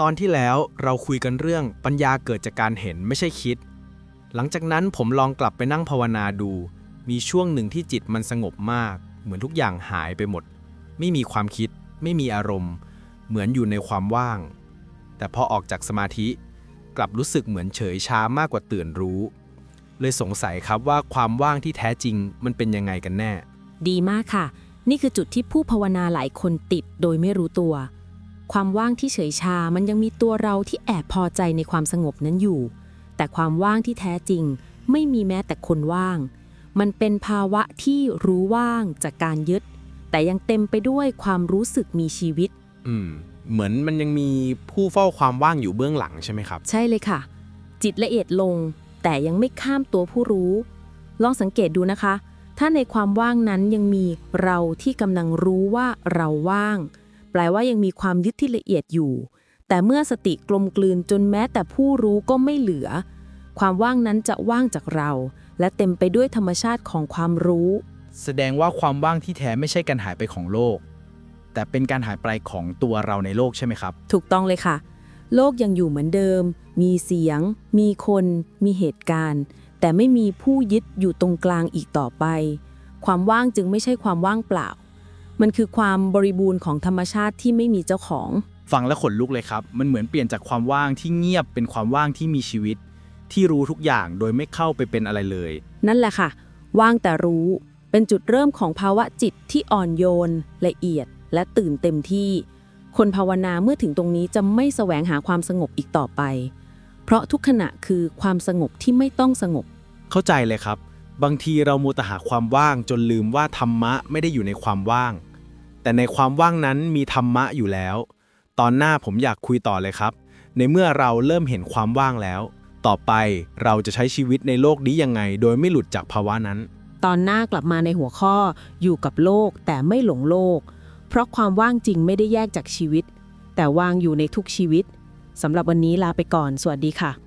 ตอนที่แล้วเราคุยกันเรื่องปัญญาเกิดจากการเห็นไม่ใช่คิด หลังจากนั้นผมลองกลับไปนั่งภาวนาดู มีช่วงหนึ่งที่จิตมันสงบมาก เหมือนทุกอย่างหายไปหมด ไม่มีความคิด ไม่มีอารมณ์ เหมือนอยู่ในความว่าง แต่พอออกจากสมาธิ กลับรู้สึกเหมือนเฉยช้ามากกว่าตื่นรู้ เลยสงสัยครับว่าความว่างที่แท้จริงมันเป็นยังไงกันแน่ ดีมากค่ะ นี่คือจุดที่ผู้ภาวนาหลายคนติดโดยไม่รู้ตัว ความว่างที่เฉยชา มันยังมีตัวเราที่แอบพอใจในความสงบนั้นอยู่ แต่ความว่างที่แท้จริง ไม่มีแม้แต่คนว่าง มันเป็นภาวะที่รู้ว่างจากการยึด แต่ยังเต็มไปด้วยความรู้สึกมีชีวิต อืม เหมือนมันยังมีผู้เฝ้าความว่างอยู่เบื้องหลังใช่ไหมครับ ใช่เลยค่ะ จิตละเอียดลง แต่ยังไม่ข้ามตัวผู้รู้ ลองสังเกตดูนะคะ ถ้าในความว่างนั้นยังมีเราที่กำลังรู้ว่าเราว่าง แปลว่ายังมีความยึดที่ละเอียดอยู่ แต่เมื่อสติกลมกลืนจนแม้แต่ผู้รู้ก็ไม่เหลือ ความว่างนั้นจะว่างจากเรา และเต็มไปด้วยธรรมชาติของความรู้ แสดงว่าความว่างที่แท้ไม่ใช่การหายไปของโลก แต่เป็นการหายไปของตัวเราในโลกใช่ไหมครับ ถูกต้องเลยค่ะ โลกยังอยู่เหมือนเดิม มีเสียง มีคน มีเหตุการณ์ แต่ไม่มีผู้ยึดอยู่ตรงกลางอีกต่อไป ความว่างจึงไม่ใช่ความว่างเปล่า มันคือความบริบูรณ์ของธรรมชาติที่ไม่มีเจ้าของ ฟังแล้วขนลุกเลยครับ มันเหมือนเปลี่ยนจากความว่างที่เงียบเป็นความว่างที่มีชีวิต ที่รู้ทุกอย่างโดยไม่เข้าไปเป็นอะไรเลย นั่นแหละค่ะ ว่างแต่รู้ เป็นจุดเริ่มของภาวะจิตที่อ่อนโยน ละเอียด และตื่นเต็มที่ คนภาวนาเมื่อถึงตรงนี้จะไม่แสวงหาความสงบอีกต่อไป เพราะทุกขณะคือความสงบที่ไม่ต้องสงบ เข้าใจเลยครับ บางทีเรามัวแต่หาความว่างจนลืมว่าธรรมะไม่ได้อยู่ในความว่าง แต่ในความว่างนั้นมีธรรมะอยู่แล้ว ตอนหน้าผมอยากคุยต่อเลยครับ ในเมื่อเราเริ่มเห็นความว่างแล้ว ต่อไปเราจะใช้ชีวิตในโลกนี้ยังไง โดยไม่หลุดจากภาวะนั้น ตอนหน้ากลับมาในหัวข้ออยู่กับโลกแต่ไม่หลงโลก เพราะความว่างจริงไม่ได้แยกจากชีวิต แต่ว่างอยู่ในทุกชีวิตสำหรับวันนี้ลาไปก่อน สวัสดีค่ะ